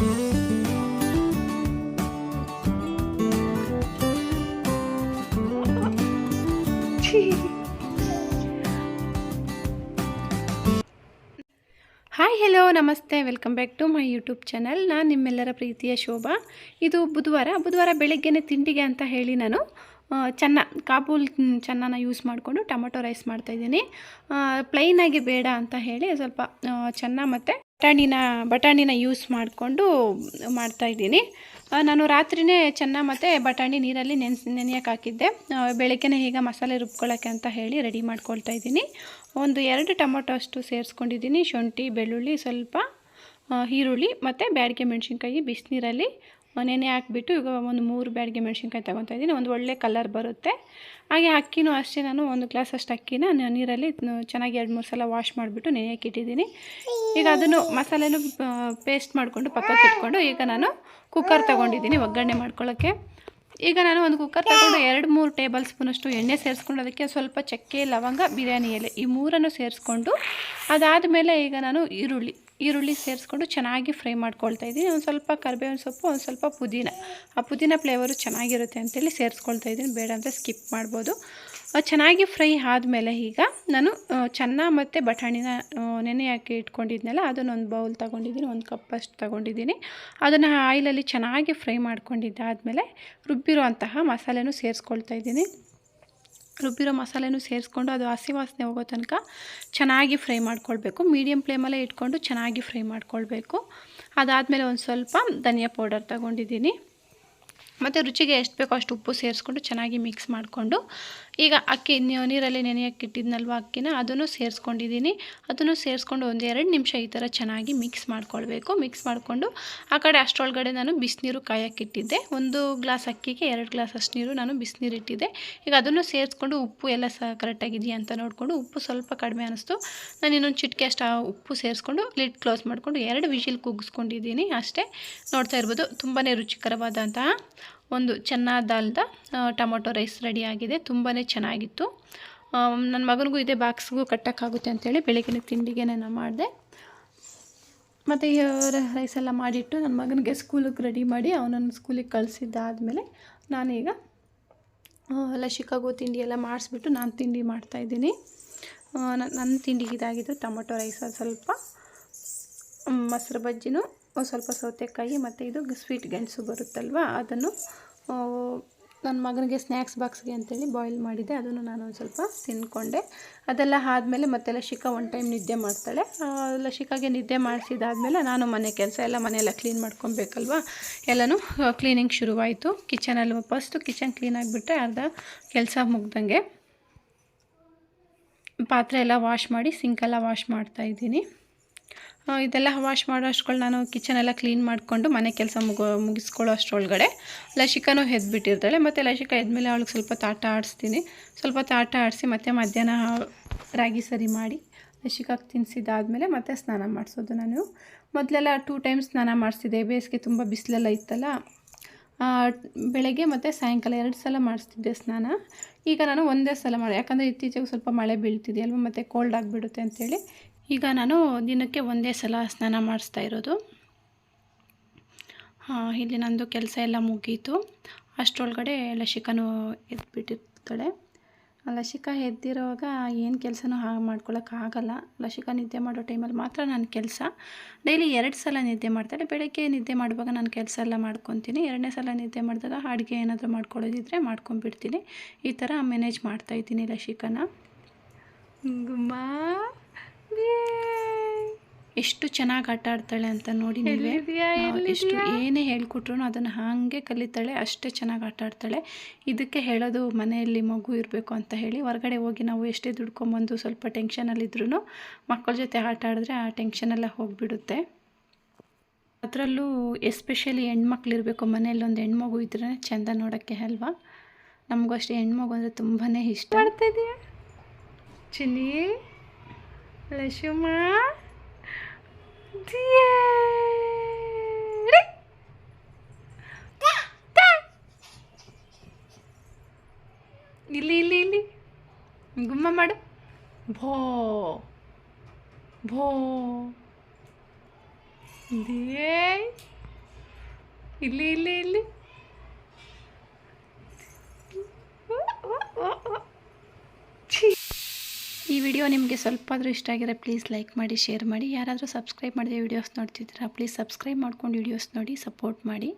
Hi hello ನಮಸ್ತೆ. Welcome back to my YouTube channel ನಾನು ನಿಮ್ಮೆಲ್ಲರ ಪ್ರೀತಿಯ ಶೋಭಾ. ಇದು ಬುಧವಾರ ಬುಧವಾರ ಬೆಳಗ್ಗೆನೇ ತಿಂಡಿಗೆ ಅಂತ ಹೇಳಿ ನಾನು ಚೆನ್ನ, ಕಾಬೂಲ್ ಚೆನ್ನಾನ ಯೂಸ್ ಮಾಡಿಕೊಂಡು ಟೊಮೆಟೊ ರೈಸ್ ಮಾಡ್ತಾಯಿದ್ದೀನಿ ಪ್ಲೈನಾಗಿ ಬೇಡ ಅಂತ ಹೇಳಿ ಸ್ವಲ್ಪ ಚೆನ್ನ ಮತ್ತು ಬಟಾಣಿನ ಬಟಾಣಿನ ಯೂಸ್ ಮಾಡಿಕೊಂಡು ಮಾಡ್ತಾಯಿದ್ದೀನಿ ನಾನು ರಾತ್ರಿನೇ ಚೆನ್ನಾಗಿ ಮತ್ತು ಬಟಾಣಿ ನೀರಲ್ಲಿ ನೆನೆಸ್, ನೆನೆಯೋಕೆ ಹಾಕಿದ್ದೆ. ಬೆಳಗ್ಗೆನೇ ಈಗ ಮಸಾಲೆ ರುಬ್ಕೊಳ್ಳೋಕೆ ಅಂತ ಹೇಳಿ ರೆಡಿ ಮಾಡ್ಕೊಳ್ತಾ ಇದ್ದೀನಿ. ಒಂದು ಎರಡು ಟೊಮೊಟೊ ಅಷ್ಟು ಸೇರಿಸ್ಕೊಂಡಿದ್ದೀನಿ. ಶುಂಠಿ, ಬೆಳ್ಳುಳ್ಳಿ ಸ್ವಲ್ಪ ಈರುಳ್ಳಿ ಮತ್ತು ಬ್ಯಾಡಿಗೆ ಮೆಣಸಿನ್ಕಾಯಿ, ಬಿಸಿನೀರಲ್ಲಿ ನೆನೆ ಹಾಕ್ಬಿಟ್ಟು ಈಗ ಒಂದು ಮೂರು ಬ್ಯಾಡಿಗೆ ಮೆಣಸಿನ್ಕಾಯಿ ತೊಗೊತಾ ಇದ್ದೀನಿ. ಒಂದು ಒಳ್ಳೆ ಕಲರ್ ಬರುತ್ತೆ. ಹಾಗೆ ಅಕ್ಕಿನೂ ಅಷ್ಟೇ, ನಾನು ಒಂದು ಗ್ಲಾಸ್ ಅಷ್ಟು ಅಕ್ಕಿನ ನೀರಲ್ಲಿ ಚೆನ್ನಾಗಿ ಎರಡು ಮೂರು ಸಲ ವಾಶ್ ಮಾಡಿಬಿಟ್ಟು ನೆನೆಯಕ್ಕೆ ಇಟ್ಟಿದ್ದೀನಿ. ಈಗ ಅದನ್ನು ಮಸಾಲೆನೂ ಪೇಸ್ಟ್ ಮಾಡಿಕೊಂಡು ಪಕ್ಕಕ್ಕೆ ಇಟ್ಕೊಂಡು ಈಗ ನಾನು ಕುಕ್ಕರ್ ತೊಗೊಂಡಿದ್ದೀನಿ ಒಗ್ಗರಣೆ ಮಾಡ್ಕೊಳ್ಳೋಕ್ಕೆ. ಈಗ ನಾನು ಒಂದು ಕುಕ್ಕರ್ ತಗೊಂಡು ಎರಡು ಮೂರು ಟೇಬಲ್ ಸ್ಪೂನಷ್ಟು ಎಣ್ಣೆ ಸೇರಿಸ್ಕೊಂಡು ಅದಕ್ಕೆ ಸ್ವಲ್ಪ ಚಕ್ಕೆ, ಲವಂಗ ಬಿರಿಯಾನಿ ಎಲೆ ಈ ಮೂರನ್ನು ಸೇರಿಸ್ಕೊಂಡು ಅದಾದಮೇಲೆ ಈಗ ನಾನು ಈರುಳ್ಳಿ ಈರುಳ್ಳಿ ಸೇರಿಸ್ಕೊಂಡು ಚೆನ್ನಾಗಿ ಫ್ರೈ ಮಾಡ್ಕೊಳ್ತಾ ಇದ್ದೀನಿ. ಒಂದು ಸ್ವಲ್ಪ ಕರಿಬೇವಿನ ಸೊಪ್ಪು, ಒಂದು ಸ್ವಲ್ಪ ಪುದೀನ. ಆ ಪುದೀನ ಫ್ಲೇವರು ಚೆನ್ನಾಗಿರುತ್ತೆ ಅಂತೇಳಿ ಸೇರಿಸ್ಕೊಳ್ತಾ ಇದ್ದೀನಿ. ಬೇಡ ಅಂದರೆ ಸ್ಕಿಪ್ ಮಾಡ್ಬೋದು. ಚೆನ್ನಾಗಿ ಫ್ರೈ ಆದಮೇಲೆ ಈಗ ನಾನು ಚೆನ್ನ ಮತ್ತು ಬಟಾಣಿನ ನೆನೆ ಹಾಕಿ ಇಟ್ಕೊಂಡಿದ್ನಲ್ಲ ಅದನ್ನೊಂದು ಬೌಲ್ ತೊಗೊಂಡಿದ್ದೀನಿ. ಒಂದು ಕಪ್ಪಷ್ಟು ತೊಗೊಂಡಿದ್ದೀನಿ. ಅದನ್ನು ಆಯಿಲಲ್ಲಿ ಚೆನ್ನಾಗಿ ಫ್ರೈ ಮಾಡ್ಕೊಂಡಿದ್ದಾದಮೇಲೆ ರುಬ್ಬಿರೋ ಅಂತಹ ಮಸಾಲೆನೂ ಸೇರಿಸ್ಕೊಳ್ತಾ ಇದ್ದೀನಿ. ರುಬ್ಬಿರೋ ಮಸಾಲೆನೂ ಸೇರಿಸ್ಕೊಂಡು ಅದು ಹಸಿ ವಾಸನೆ ಹೋಗೋ ತನಕ ಚೆನ್ನಾಗಿ ಫ್ರೈ ಮಾಡ್ಕೊಳ್ಬೇಕು. ಮೀಡಿಯಮ್ ಫ್ಲೇಮಲ್ಲೇ ಇಟ್ಕೊಂಡು ಚೆನ್ನಾಗಿ ಫ್ರೈ ಮಾಡ್ಕೊಳ್ಬೇಕು. ಅದಾದಮೇಲೆ ಒಂದು ಸ್ವಲ್ಪ ಧನಿಯಾ ಪೌಡರ್ ತಗೊಂಡಿದ್ದೀನಿ. ಮತ್ತು ರುಚಿಗೆ ಎಷ್ಟು ಬೇಕೋ ಅಷ್ಟು ಉಪ್ಪು ಸೇರಿಸ್ಕೊಂಡು ಚೆನ್ನಾಗಿ ಮಿಕ್ಸ್ ಮಾಡಿಕೊಂಡು, ಈಗ ಅಕ್ಕಿ ನೀರಲ್ಲಿ ನೆನೆಯಕ್ಕೆ ಇಟ್ಟಿದ್ನಲ್ವ ಅಕ್ಕಿನ, ಅದನ್ನು ಸೇರಿಸ್ಕೊಂಡಿದ್ದೀನಿ. ಅದನ್ನು ಸೇರಿಸ್ಕೊಂಡು ಒಂದು ಎರಡು ನಿಮಿಷ ಈ ಥರ ಚೆನ್ನಾಗಿ ಮಿಕ್ಸ್ ಮಾಡ್ಕೊಳ್ಬೇಕು. ಮಿಕ್ಸ್ ಮಾಡಿಕೊಂಡು ಆ ಕಡೆ ಅಷ್ಟರೊಳಗಡೆ ನಾನು ಬಿಸಿನೀರು ಕಾಯಕ್ಕಿಟ್ಟಿದ್ದೆ ಒಂದು ಗ್ಲಾಸ್ ಅಕ್ಕಿಗೆ ಎರಡು ಗ್ಲಾಸ್ ಅಷ್ಟು ನೀರು ನಾನು ಬಿಸಿನೀರು ಇಟ್ಟಿದ್ದೆ. ಈಗ ಅದನ್ನು ಸೇರಿಸ್ಕೊಂಡು ಉಪ್ಪು ಎಲ್ಲ ಸಹ ಕರೆಕ್ಟಾಗಿದೆಯಾ ಅಂತ ನೋಡಿಕೊಂಡು ಉಪ್ಪು ಸ್ವಲ್ಪ ಕಡಿಮೆ ಅನ್ನಿಸ್ತು ನಾನು ಇನ್ನೊಂದು ಚಿಟಿಕೆ ಅಷ್ಟು ಆ ಉಪ್ಪು ಸೇರಿಸ್ಕೊಂಡು ಲಿಡ್ ಕ್ಲೋಸ್ ಮಾಡಿಕೊಂಡು ಎರಡು ವಿಷಿಲ್ ಕುಗ್ಸ್ಕೊಂಡಿದ್ದೀನಿ ಅಷ್ಟೇ. ನೋಡ್ತಾ ಇರ್ಬೋದು ತುಂಬಾ ರುಚಿಕರವಾದಂತಹ ಒಂದು ಚೆನ್ನಾದಾಲ್ದ ಟೊಮೊಟೊ ರೈಸ್ ರೆಡಿ ಆಗಿದೆ. ತುಂಬಾ ಚೆನ್ನಾಗಿತ್ತು. ನನ್ನ ಮಗನಿಗೂ ಇದೇ ಬಾಕ್ಸ್ಗೂ ಕಟ್ಟೋಕ್ಕಾಗುತ್ತೆ ಅಂತೇಳಿ ಬೆಳಗಿನ ತಿಂಡಿಗೆ ನಾನು ಮಾಡಿದೆ. ಮತ್ತು ರೈಸ್ ಎಲ್ಲ ಮಾಡಿಟ್ಟು ನನ್ನ ಮಗನಿಗೆ ಸ್ಕೂಲಿಗೆ ರೆಡಿ ಮಾಡಿ ಅವನನ್ನು ಸ್ಕೂಲಿಗೆ ಕಳಿಸಿದ್ದಾದಮೇಲೆ ನಾನೀಗ ಲಸಿಕಾಗೋ ತಿಂಡಿ ಎಲ್ಲ ಮಾಡಿಸ್ಬಿಟ್ಟು ನಾನು ತಿಂಡಿ ಮಾಡ್ತಾಯಿದ್ದೀನಿ ನನ್ನ ತಿಂಡಿಗೆ ಇದಾಗಿದ್ದು ಟೊಮೊಟೊ ರೈಸ ಸ್ವಲ್ಪ ಮೊಸರು ಬಜ್ಜಿನೂ ಒಂದು ಸ್ವಲ್ಪ ಸೌತೆಕಾಯಿ ಮತ್ತು ಇದು ಸ್ವೀಟ್ ಗೆಣಸು ಬರುತ್ತಲ್ವ ಅದನ್ನು ನನ್ನ ಮಗನಿಗೆ ಸ್ನ್ಯಾಕ್ಸ್ ಬಾಕ್ಸ್ಗೆ ಅಂತೇಳಿ ಬಾಯ್ಲ್ ಮಾಡಿದೆ ಅದನ್ನು ನಾನು ಒಂದು ಸ್ವಲ್ಪ ತಿಂದ್ಕೊಂಡೆ ಅದೆಲ್ಲ ಆದಮೇಲೆ ಮತ್ತೆ ಲಶಿಕಾ ಒನ್ ಟೈಮ್ ನಿದ್ದೆ ಮಾಡ್ತಾಳೆ. ಲಶಿಕಾಗೆ ನಿದ್ದೆ ಮಾಡಿಸಿದಾದ್ಮೇಲೆ ನಾನು ಮನೆ ಕೆಲಸ ಎಲ್ಲ ಮನೆಯೆಲ್ಲ ಕ್ಲೀನ್ ಮಾಡ್ಕೊಬೇಕಲ್ವ ಎಲ್ಲನೂ ಕ್ಲೀನಿಂಗ್ ಶುರುವಾಯಿತು. ಕಿಚನಲ್ಲಿ ಫಸ್ಟು ಕಿಚನ್ ಕ್ಲೀನ್ ಆಗಿಬಿಟ್ರೆ ಅರ್ಧ ಕೆಲಸ ಮುಗ್ದಂಗೆ ಪಾತ್ರೆ ಎಲ್ಲ ವಾಶ್ ಮಾಡಿ ಸಿಂಕೆಲ್ಲ ವಾಶ್ ಮಾಡ್ತಾ ಇದ್ದೀನಿ. ಆ, ಇದೆಲ್ಲ ವಾಶ್ ಮಾಡೋ ಅಷ್ಟ್ರಲ್ಲಿ ನಾನು ಕಿಚನೆಲ್ಲ ಕ್ಲೀನ್ ಮಾಡಿಕೊಂಡು ಮನೆ ಕೆಲಸ ಮುಗೋ, ಮುಗಿಸ್ಕೊಳ್ಳೋ ಅಷ್ಟರೊಳಗಡೆ. ಲಶಿಕಾನೂ ಎದ್ಬಿಟ್ಟಿರ್ತಾಳೆ ಮತ್ತು ಲಶಿಕಾ ಎದ್ಮೇಲೆ ಅವಳಿಗೆ ಸ್ವಲ್ಪ ತಾಟ ಆಡಿಸ್ತೀನಿ. ಸ್ವಲ್ಪ ತಾಟ ಆಡಿಸಿ ಮತ್ತೆ ಮಧ್ಯಾಹ್ನ ರಾಗಿ ಸರಿ ಮಾಡಿ ಲಶಿಕಾಗೆ ತಿನ್ನಿಸಿದಾದ್ಮೇಲೆ ಮತ್ತೆ ಸ್ನಾನ ಮಾಡಿಸೋದು ನಾನು. ಮೊದಲೆಲ್ಲ ಟೂ ಟೈಮ್ಸ್ ಸ್ನಾನ ಮಾಡಿಸ್ತಿದ್ದೆ ಬೇಸಿಗೆ ತುಂಬ ಬಿಸಿಲೆಲ್ಲ ಇತ್ತಲ್ಲ ಬೆಳಗ್ಗೆ ಮತ್ತು ಸಾಯಂಕಾಲ ಎರಡು ಸಲ ಮಾಡಿಸ್ತಿದ್ದೆ ಸ್ನಾನ. ಈಗ ನಾನು ಒಂದೇ ಸಲ ಮಾಡಿ, ಯಾಕಂದರೆ ಇತ್ತೀಚೆಗೆ ಸ್ವಲ್ಪ ಮಳೆ ಬೀಳ್ತಿದೆಯಲ್ವ, ಮತ್ತು ಕೋಲ್ಡ್ ಆಗಿಬಿಡುತ್ತೆ ಅಂತೇಳಿ ಈಗ ನಾನು ದಿನಕ್ಕೆ ಒಂದೇ ಸಲ ಸ್ನಾನ ಮಾಡಿಸ್ತಾ ಇರೋದು. ಇಲ್ಲಿ ನಂದು ಕೆಲಸ ಎಲ್ಲ ಮುಗೀತು. ಅಷ್ಟರೊಳಗಡೆ ಲಶಿಕಾನು ಎದ್ಬಿಟ್ಟಿರ್ತಾಳೆ ಲಶಿಕಾ ಎದ್ದಿರೋವಾಗ ಏನು ಕೆಲಸನೂ ಹಾಗೆ ಮಾಡ್ಕೊಳಕ್ಕಾಗಲ್ಲ ಲಶಿಕಾ ನಿದ್ದೆ ಮಾಡೋ ಟೈಮಲ್ಲಿ ಮಾತ್ರ ನನ್ನ ಕೆಲಸ. ಡೈಲಿ ಎರಡು ಸಲ ನಿದ್ದೆ ಮಾಡ್ತಾಳೆ. ಬೆಳಗ್ಗೆ ನಿದ್ದೆ ಮಾಡುವಾಗ ನಾನು ಕೆಲಸ ಎಲ್ಲ ಮಾಡ್ಕೊತೀನಿ. ಎರಡನೇ ಸಲ ನಿದ್ದೆ ಮಾಡಿದಾಗ ಅಡುಗೆ ಏನಾದರೂ ಮಾಡ್ಕೊಳ್ಳೋದಿದ್ರೆ ಮಾಡ್ಕೊಂಬಿಡ್ತೀನಿ ಈ ಥರ ಮ್ಯಾನೇಜ್ ಮಾಡ್ತಾಯಿದ್ದೀನಿ ಲಶಿಕನ ಗುಮ್ಮ ಎಷ್ಟು ಚೆನ್ನಾಗಿ ಆಟ ಆಡ್ತಾಳೆ ಅಂತ ನೋಡಿ ನೀವೇ. ಎಷ್ಟು ಏನೇ ಹೇಳ್ಕೊಟ್ರು ಅದನ್ನು ಹಾಗೆ ಕಲಿತಾಳೆ ಅಷ್ಟೇ ಚೆನ್ನಾಗಿ ಆಟ ಆಡ್ತಾಳೆ. ಇದಕ್ಕೆ ಹೇಳೋದು ಮನೆಯಲ್ಲಿ ಮಗು ಇರಬೇಕು ಅಂತ ಹೇಳಿ ಹೊರಗಡೆ ಹೋಗಿ ನಾವು ಎಷ್ಟೇ ದುಡ್ಕೊಂಬಂದು ಸ್ವಲ್ಪ ಟೆನ್ಷನಲ್ಲಿದ್ರೂ ಮಕ್ಕಳ ಜೊತೆ ಆಟ ಆಡಿದ್ರೆ ಆ ಟೆನ್ಷನೆಲ್ಲ ಹೋಗಿಬಿಡುತ್ತೆ. ಅದರಲ್ಲೂ ಎಸ್ಪೆಷಲಿ ಹೆಣ್ಮಕ್ಳು ಇರಬೇಕು ಮನೆಯಲ್ಲಿ ಒಂದು ಹೆಣ್ಮಗು ಇದ್ರೆ ಚೆಂದ ನೋಡೋಕ್ಕೆ ಅಲ್ವಾ? ನಮಗೂ ಅಷ್ಟೇ ಹೆಣ್ಮಗು ಅಂದರೆ ತುಂಬಾ ಇಷ್ಟ. ಚಿನ್ನಿ? ಲಶುಮ ಇಲ್ಲಿ ಇಲ್ಲಿ ಇಲ್ಲಿ ಗುಮ್ಮ ಮಾಡು ಭೋ ಭೋ ದೇ ಇಲ್ಲಿ ಇಲ್ಲಿ ಇಲ್ಲಿ ವಿಡಿಯೋ ನಿಮಗೆ ಸ್ವಲ್ಪ ಆದರೂ ಇಷ್ಟ ಆಗಿದ್ರೆ ಪ್ಲೀಸ್ ಲೈಕ್ ಮಾಡಿ ಶೇರ್ ಮಾಡಿ. ಯಾರಾದರೂ ಸಬ್ಸ್ಕ್ರೈಬ್ ಮಾಡಿದೆ ವೀಡಿಯೋಸ್ ನೋಡ್ತಿದ್ದೀರಾ ಪ್ಲೀಸ್ ಸಬ್ಸ್ಕ್ರೈಬ್ ಮಾಡ್ಕೊಂಡು ವೀಡಿಯೋಸ್ ನೋಡಿ ಸಪೋರ್ಟ್ ಮಾಡಿ.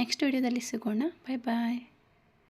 ನೆಕ್ಸ್ಟ್ ವೀಡಿಯೋದಲ್ಲಿ ಸಿಗೋಣ. ಬಾಯ್ ಬಾಯ್